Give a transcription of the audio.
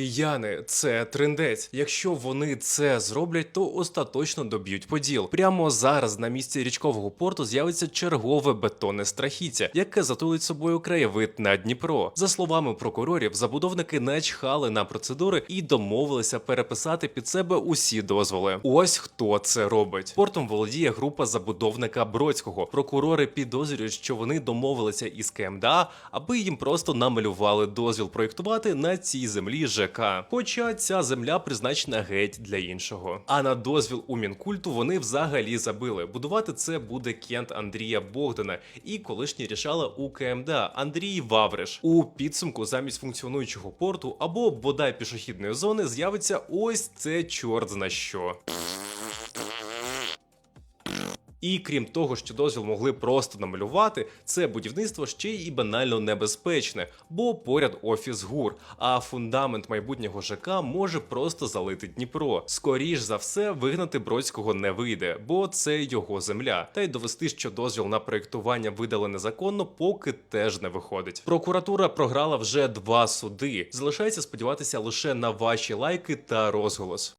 Яни, це трендець. Якщо вони це зроблять, то остаточно доб'ють поділ. Прямо зараз на місці річкового порту з'явиться чергове бетонне страхіття, яке затулить собою краєвид на Дніпро. За словами прокурорів, забудовники начхали на процедури і домовилися переписати під себе усі дозволи. Ось хто це робить. Портом володіє група забудовника Бродського. Прокурори підозрюють, що вони домовилися із КМДА, аби їм просто намалювали дозвіл проєктувати на цій землі ЖК. Хоча ця земля призначена геть для іншого. А на дозвіл у мінкульту вони взагалі забили. Будувати це буде кент Андрія Богдана і колишній рішала у КМДА Андрій Вавриш. У підсумку замість функціонуючого порту або бодай пішохідної зони з'явиться ось це чорт зна що. І крім того, що дозвіл могли просто намалювати, це будівництво ще й банально небезпечне, бо поряд офіс ГУР, а фундамент майбутнього ЖК може просто залити Дніпро. Скоріш за все, вигнати Бродського не вийде, бо це його земля. Та й довести, що дозвіл на проєктування видали незаконно, поки теж не виходить. Прокуратура програла вже два суди. Залишається сподіватися лише на ваші лайки та розголос.